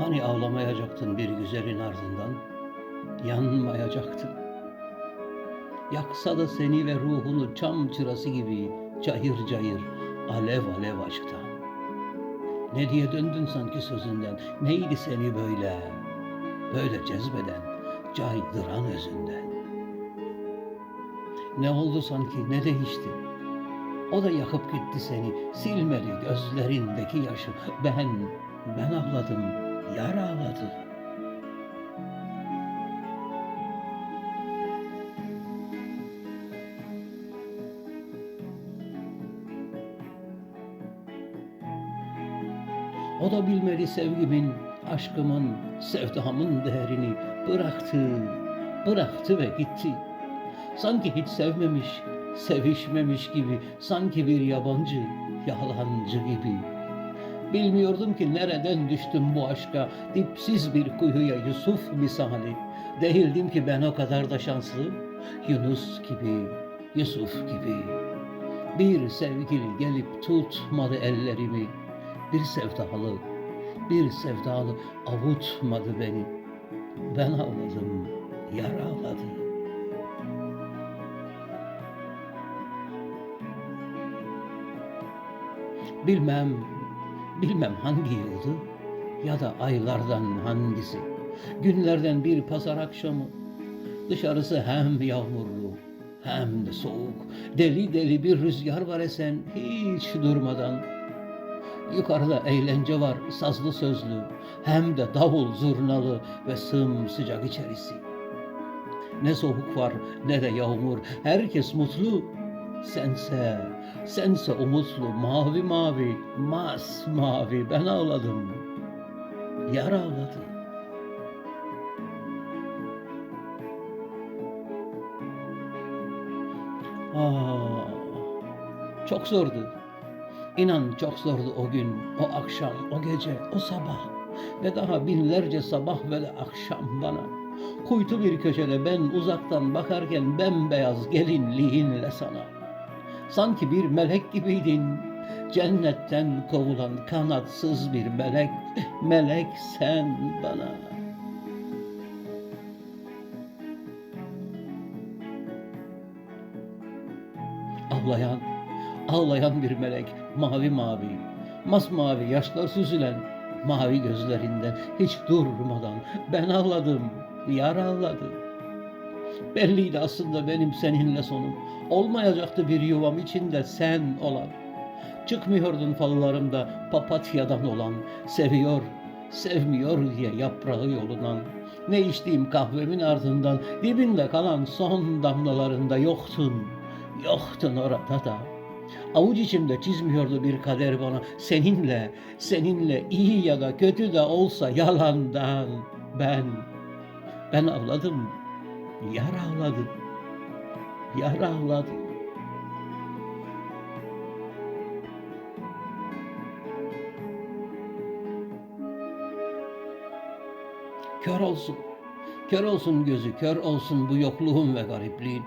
Hani ağlamayacaktın bir güzelin ardından, yanmayacaktın. Yaksa da seni ve ruhunu çam çırası gibi cayır cayır, alev alev aşktan. Ne diye döndün sanki sözünden, neydi seni böyle, böyle cezbeden, caydıran özünden. Ne oldu sanki, ne değişti? O da yakıp gitti seni, silmedi gözlerindeki yaşı. Ben, ben ağladım, yar ağladı. O da bilmeli sevgimin, aşkımın, sevdamın değerini bıraktı, bıraktı ve gitti. Sanki hiç sevmemiş, sevişmemiş gibi, sanki bir yabancı, yalancı gibi. Bilmiyordum ki nereden düştüm bu aşka, dipsiz bir kuyuya Yusuf misali. Değildim ki ben o kadar da şanslı, Yunus gibi, Yusuf gibi. Bir sevgili gelip tutmadı ellerimi, bir sevdalı, bir sevdalı avutmadı beni. Ben ağladım, yar ağladı. Bilmem, bilmem hangi yıldı ya da aylardan hangisi. Günlerden bir pazar akşamı. Dışarısı hem yağmurlu hem de soğuk. Deli deli bir rüzgar var esen hiç durmadan. Yukarıda eğlence var sazlı sözlü. Hem de davul zurnalı ve sımsıcak içerisi. Ne soğuk var ne de yağmur. Herkes mutlu. Sense, sense umutlu, mavi mavi, mas mavi. Ben ağladım. Yar ağladı. Aa, çok zordu. İnan çok zordu o gün, o akşam, o gece, o sabah ve daha binlerce sabah ve de akşam bana. Kuytu bir köşede ben uzaktan bakarken bembeyaz gelinliğinle sana. Sanki bir melek gibiydin, cennetten kovulan kanatsız bir melek, melek sen bana. Ağlayan, ağlayan bir melek, mavi mavi, masmavi yaşlar süzülen, mavi gözlerinden hiç durmadan ben ağladım, yar ağladı. Belliydi aslında benim seninle sonum. Olmayacaktı bir yuvam içinde sen olan. Çıkmıyordun fallarımda papatyadan olan, seviyor, sevmiyor diye yaprağı yolunan. Ne içtiğim kahvemin ardından dibinde kalan son damlalarında yoktun, yoktun orada da. Avuç içimde çizmiyordu bir kader bana seninle, seninle iyi ya da kötü de olsa yalandan ben, ben ağladım, yar ağladı, yar ağladı. Kör olsun, kör olsun gözü, kör olsun bu yokluğun ve garipliğin.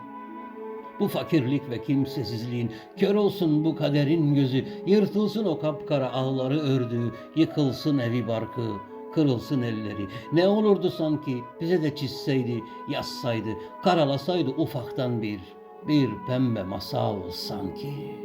Bu fakirlik ve kimsesizliğin, kör olsun bu kaderin gözü, yırtılsın o kapkara ağları ördüğü, yıkılsın evi barkı, kırılsın elleri. Ne olurdu sanki bize de çizseydi, yazsaydı, karalasaydı ufaktan bir, bir pembe masal sanki.''